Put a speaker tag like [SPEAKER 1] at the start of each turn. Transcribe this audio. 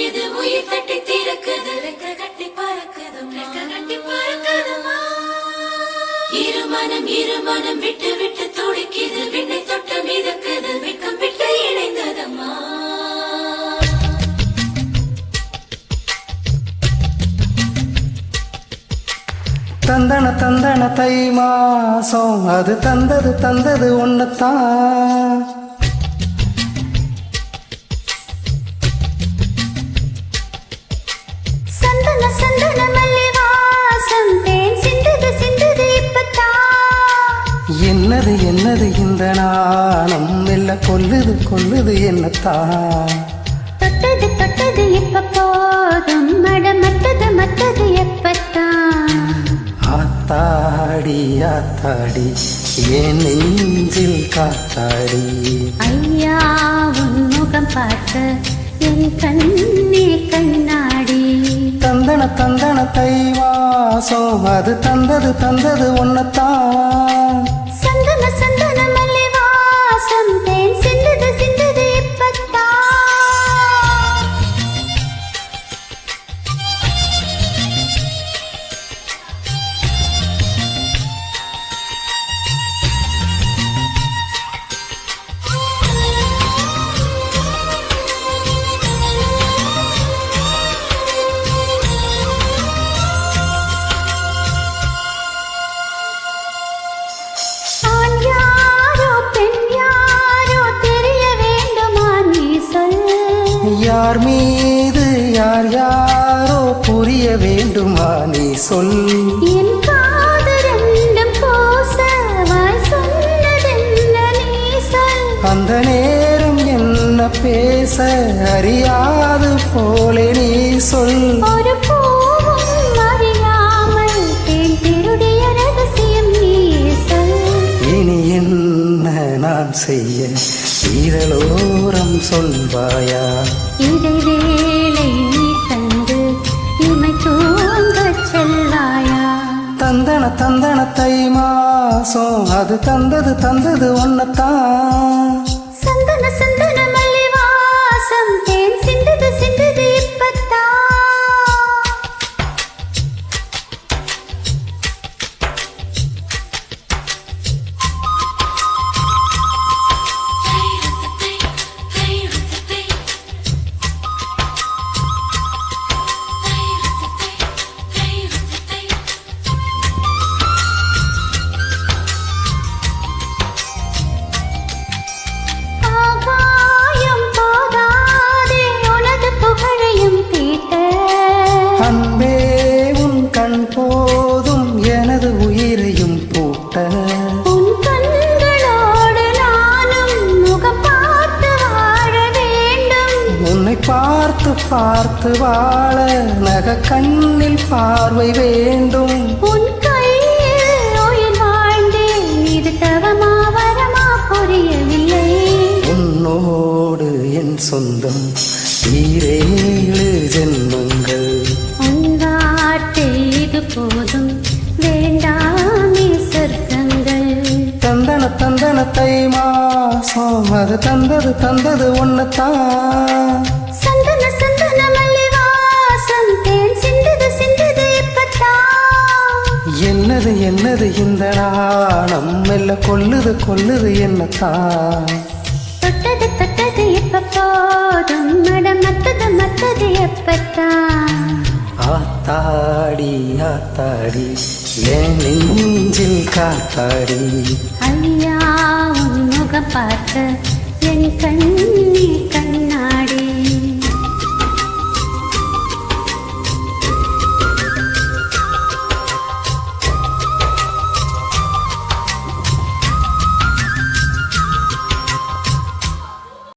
[SPEAKER 1] அடிக்குது உயிர் தட்டி தீரக்குது ரெக்க கட்டி பறக்குது ரெக்க கட்டி பறக்குதுமா? இருமனம் இருமனம் விட்டு விட்டு துடிக்குது விண்ணை தொட்ட மிதக்குது வெக்கம் விட்டு இணைந்ததம்மா
[SPEAKER 2] தந்தன தந்தன தை மாசம் அது தந்தது தந்தது ஒன்னுத்தான் என்னது என்னது இந்த நாணம்? மெல்ல கொல்லுது கொல்லுது என்னத்தான்
[SPEAKER 3] தொட்டது தொட்டது இப்ப போதும்? மட மத்தது எப்பத்தான்
[SPEAKER 2] ஆத்தாடி ஆத்தாடி என் நெஞ்சில் காத்தாடி.
[SPEAKER 3] ஐயா உன் முகம் பார்த்த என் கண்ணே கண்ணாடி.
[SPEAKER 2] தந்தன தந்தன தை மாசம் அது தந்தது தந்தது ஒன்னத்தான்
[SPEAKER 3] pasando? யார்
[SPEAKER 2] மீது யார் யாரோ புரிய வேண்டுமா நீ சொல். அந்த நேரம் என்ன பேச அறியாது போலே சொல்.
[SPEAKER 3] ஒரு நீ சொல்.
[SPEAKER 2] இனி என்ன நான் செய்ய இதழோரம் சொல்வாயா?
[SPEAKER 3] இதை வேளை நீ தந்து இமை தூங்கச் செல்வாயா?
[SPEAKER 2] தந்தன தந்தன தை மாசம். அது தந்தது தந்தது ஒன்னத்தான்
[SPEAKER 3] பார்த்து வாழ
[SPEAKER 2] நக கண்ணில் பார்வை வேண்டும்.
[SPEAKER 3] உன்
[SPEAKER 2] உன்னோடு என் சொந்தம் ஈரேழு ஜென்மங்கள்.
[SPEAKER 3] உன் வார்த்தை இது போதும். வேண்டாமே சொர்க்கங்கள்.
[SPEAKER 2] தந்தன தந்தன தை மாசம். அது தந்தது தந்தது ஒன்னத்தான் என்னது இந்த நாணம்? மெல்ல கொல்லுது கொல்லுது என்னத்தான்?
[SPEAKER 3] தொட்டது தொட்டது இப்ப போதும் மட மத்தது மத்தது எப்பத்தான்?
[SPEAKER 2] ஆத்தாடி ஆத்தாடி என் நெஞ்சில் காத்தாடி.
[SPEAKER 3] ஐயா உன் முகம் பார்த்த என் கண்ணி கண்ணாடி.